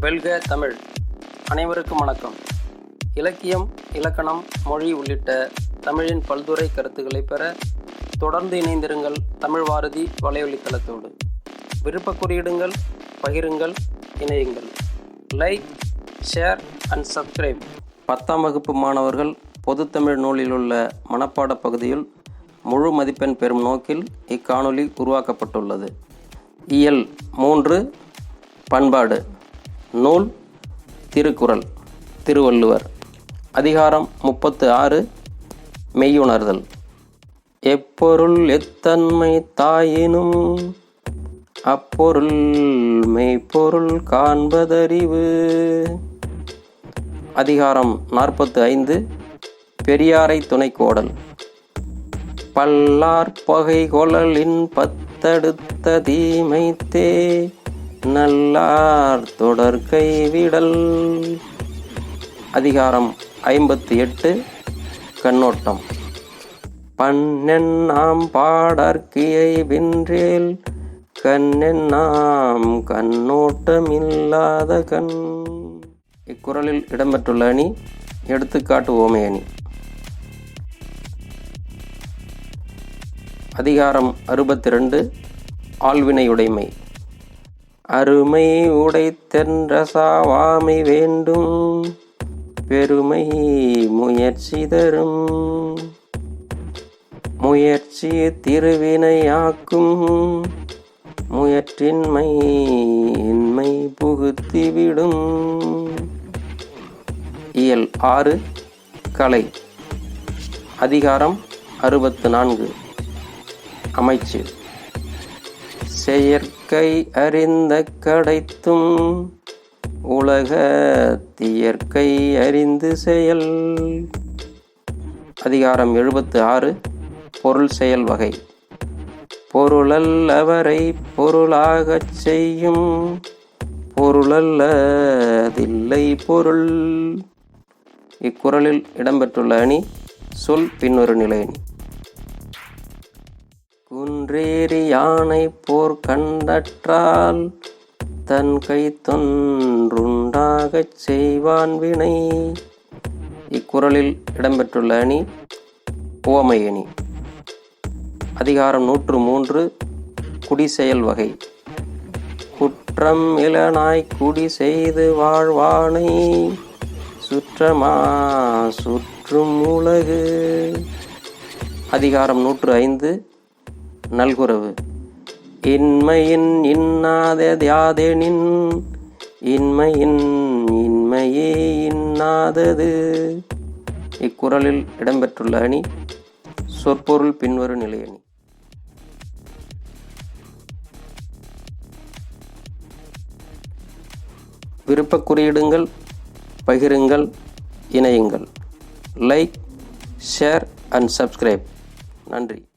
வெல்க தமிழ். அனைவருக்கும் வணக்கம். இலக்கியம் இலக்கணம் மொழி உள்ளிட்ட தமிழின் பல்துறை கருத்துக்களை பெற தொடர்ந்து இணைந்திருங்கள் தமிழ் வாரதி வலையொலித்தளத்தோடு. விருப்ப குறியிடுங்கள் பகிருங்கள் இணையுங்கள். லைக் ஷேர் அண்ட் சப்ஸ்கிரைப் பத்தாம் வகுப்பு மாணவர்கள் பொதுத்தமிழ் நூலில் உள்ள மனப்பாடப் பகுதியில் முழு மதிப்பெண் பெறும் நோக்கில் இக்காணொளி உருவாக்கப்பட்டுள்ளது. இயல் மூன்று பண்பாடு. நூல் திருக்குறள் திருவள்ளுவர். அதிகாரம் முப்பத்து ஆறு மெய்யுணர்தல். எப்பொருள் எத்தன்மை தாயினும் அப்பொருள் மெய்ப்பொருள் காண்பதறிவு. அதிகாரம் நாற்பத்து ஐந்து பெரியாரை துணைக்கோடல். பல்லார் பகை கொழலின் பத்தடுத்த தீமைத்தே நல்லார் தொடர் கைவிடல் அதிகாரம் ஐம்பத்தி எட்டு கண்ணோட்டம். பன்னெண்ணாம் பாடற்கியை வென்றேல் கண்ணெண்ணாம் கண்ணோட்டமில்லாத கண். இக்குறளில் இடம்பெற்றுள்ள அணி எடுத்துக்காட்டு ஓமை அணி. அதிகாரம் அறுபத்தி ரெண்டு உடைமை அருமை உடைத்தென்ற சாவாமை வேண்டும். பெருமை முயற்சி தரும். முயற்சி திருவினையாக்கும் முயற்றின்மை இன்மை புகுத்திவிடும் இயல் ஆறு கலை. அதிகாரம் அறுபத்து நான்கு. அமைச்சு. செயற்கை அறிந்த கடைத்தும் உலக தியற்கை அறிந்து செயல். அதிகாரம் எழுபத்து ஆறு பொருள் செயல் வகை. பொருளல்லவரை பொருளாகச் செய்யும். பொருளல்லதில்லை பொருள். இக்குறளில் இடம்பெற்றுள்ள அணி சொல் பின்வரு நிலை அணி. குன்றேறி யானை போர் கண்டற்றால் தன் கை தொன்றுண்டாகச் செய்வான் வினை. இக்குறளில் இடம்பெற்றுள்ள அணி உவமை அணி. அதிகாரம் நூற்று மூன்று குடிசெயல் வகை. குற்றம் இளனாய் குடி செய்து வாழ்வானை சுற்றமா சுற்றும் உலகு. அதிகாரம் நூற்று ஐந்து நல்குறவு. இன்மையின் இன்னாத தியாதெனின் இன்மையின் இன்மையே இன்னாதது. இக்குறளில் இடம்பெற்றுள்ள அணி சொற்பொருள் பின்வரும் நிலையணி விருப்ப குறியிடுங்கள் பகிருங்கள் இணையுங்கள். லைக் ஷேர் அண்ட் சப்ஸ்கிரைப் நன்றி.